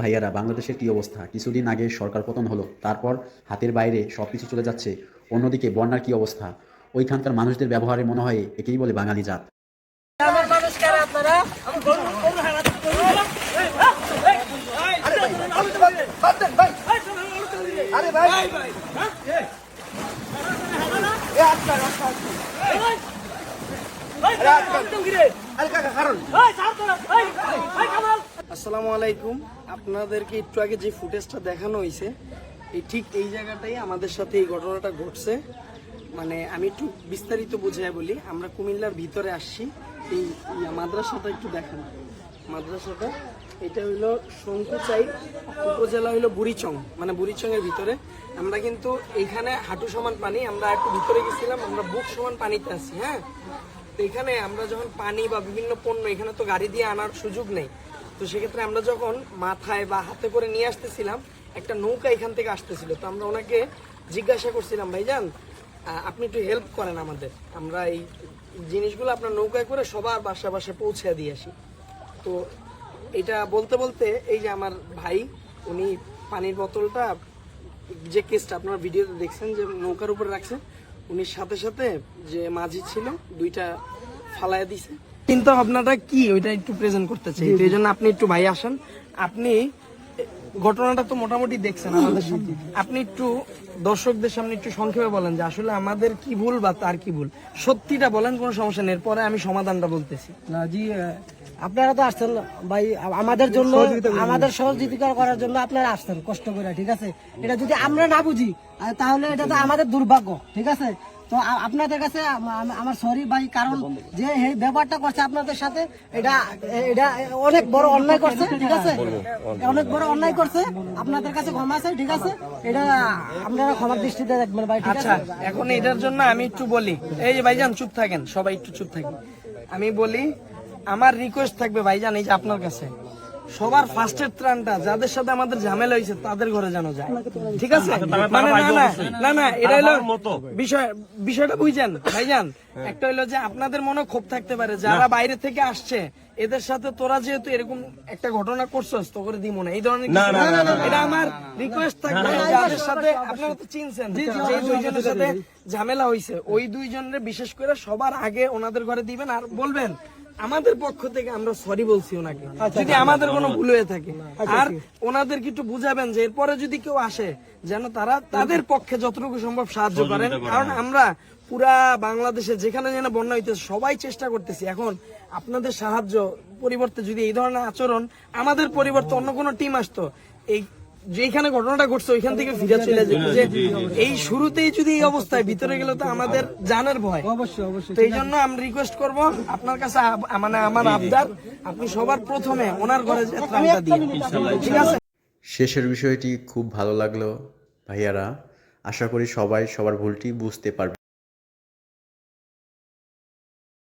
ভাইয়ারা, বাংলাদেশের কি অবস্থা? কিছুদিন আগে সরকার পতন হলো, তারপর হাতের বাইরে সব কিছু চলে যাচ্ছে, অন্যদিকে বন্যার কি অবস্থা? ওইখানকার মানুষদের ব্যবহারে মনে হয় একেই বলে বাঙালি জাত। আসসালামু আলাইকুম। আপনাদেরকে একটু আগে যে ফুটেজটা দেখানো হয়েছে এই ঠিক এই জায়গাটাই আমাদের সাথে এই ঘটনাটা ঘটছে। মানে আমি একটু বিস্তারিত বুঝাই বলি, আমরা কুমিল্লার ভিতরে আসছি, এই মাদ্রাসাটা একটু দেখান। মাদ্রাসাটা, এটা হইল শঙ্কুচাই, উপজেলা হইল বুড়িচং মানে বুড়িচং এর ভিতরে। আমরা কিন্তু এইখানে হাঁটু সমান পানি, আমরা একটু ভিতরে গেছিলাম, আমরা বুক সমান পানিতে আছি হ্যাঁ? তো এখানে আমরা যখন পানি বা বিভিন্ন পণ্য, এখানে তো গাড়ি দিয়ে আনার সুযোগ নেই। তো সেক্ষেত্রে আমরা যখন মাথায় বা হাতে করে নিয়ে আসতেছিলাম একটা নৌকা এখান থেকে আসতেছিল। তো আমরা ওনাকে জিজ্ঞাসা করছিলাম ভাইজান আহ, আপনি একটু হেল্প করেন আমাদের। আমরা এই জিনিসগুলো আপনার নৌকায় করে সবার বাসা বাসায় পৌঁছে দিয়ে আসি। তো এটা বলতে বলতে এই যে আমার ভাই উনি পানির বোতলটা যে কেসটা আপনারা ভিডিওতে দেখছেন যে নৌকার উপরে রাখছেন উনি সাথে সাথে যে মাঝি ছিল দুইটা ফালায় দিছে। চিন্তা ভাবনাটা কি? ওইটা একটু প্রেজেন্ট করতে চাই। তো এই জন্য আপনি একটু ভাই আসেন। আপনি ঘটনাটা তো মোটামুটি দেখছেন আমাদের সামনে। আপনি একটু দর্শকদের সামনে একটু সংক্ষেপে বলেন যে আসলে আমাদের কি ভুল বা তার কি ভুল? সত্যিটা বলেন কোনো সমস্যা নেই। এরপরে আমি সমাধানটা বলতেছি। না জি আপনারা তো আসছেন ভাই আমাদের জন্য আমাদের সহযোগিতা করার জন্য আপনারা আসছেন কষ্ট করে ঠিক আছে? এটা যদি আমরা না বুঝি তাহলে এটা তো আমাদের দুর্ভাগ্য ঠিক আছে? তো আপনাদের কাছে আম- আম- আমার সরি ভাই কারণ যে এই ব্যাপারটা করছে আপনাদের সাথে এটা এটা অনেক বড় অন্যায় করছে ঠিক আছে? অনেক বড় অন্যায় করছে। আপনাদের কাছে ক্ষমা আছে ঠিক আছে? এটা আপনারা ক্ষমার দৃষ্টিতে দেখবেন ভাই ঠিক আচ্ছা আছে? এখন এটার জন্য আমি একটু বলি। এই যে ভাইজান চুপ থাকেন সবাই একটু চুপ থাকেন। আমি বলি আমার রিকোয়েস্ট থাকবে ভাইজান এই যে আপনার কাছে। সবার ফার্স্টের ত্রাণটা যাদের সাথে আমাদের ঝামেলা হয়েছে তাদের ঘরে জানো যায় ঠিক আছে মানে না না না না এটা হলো বিষয় বিষয়টা বুঝছেন ভাইজান একটা হলো যে আপনাদের মনে ক্ষোভ থাকতে পারে যারা বাইরে থেকে আসছে এদের সাথে তোরা যেহেতু এরকম একটা ঘটনা করছস তো করে দিব না এই ধরনের এটা আমার রিকোয়েস্ট থাকবে যাদের সাথে আপনারা তো চিনছেন যে দুইজনের সাথে ঝামেলা হয়েছে ওই দুইজনের বিশেষ করে সবার আগে ওনাদের ঘরে দিবেন আর বলবেন আমাদের পক্ষ থেকে আমরা সরি বলছি ওনাকে। যদি আমাদের কোনো ভুল হয়ে থাকে। আর ওনাদেরকে একটু বুঝাবেন যে এরপরে যদি কেউ আসে যেন তারা তাদের পক্ষে যতটুকু সম্ভব সাহায্য করেন। কারণ আমরা পুরা বাংলাদেশে যেখানে যেন বন্যা হইতেছে সবাই চেষ্টা করতেছি। এখন আপনাদের সাহায্য পরিবর্তে যদি এই ধরনের আচরণ আমাদের পরিবর্তে অন্য কোনো টিম আসতো এই যেখানে ঘটনাটা ঘটছে ওইখান থেকে ফিরে চলে যেত যে এই শুরুতেই যদি এই অবস্থায় ভিতরে গেলে তো আমাদের জানের ভয়। অবশ্যই অবশ্যই তো এই জন্য আমি রিকোয়েস্ট করব আপনার কাছে মানে আমার আবদার আপনি সবার প্রথমে ওনার ঘরে যে ত্রাণটা দিন। ঠিক আছে? শেষের বিষয়টি খুব ভালো লাগল ভাইয়ারা। আশা করি সবাই সবার ভুলটি বুঝতে পারবে।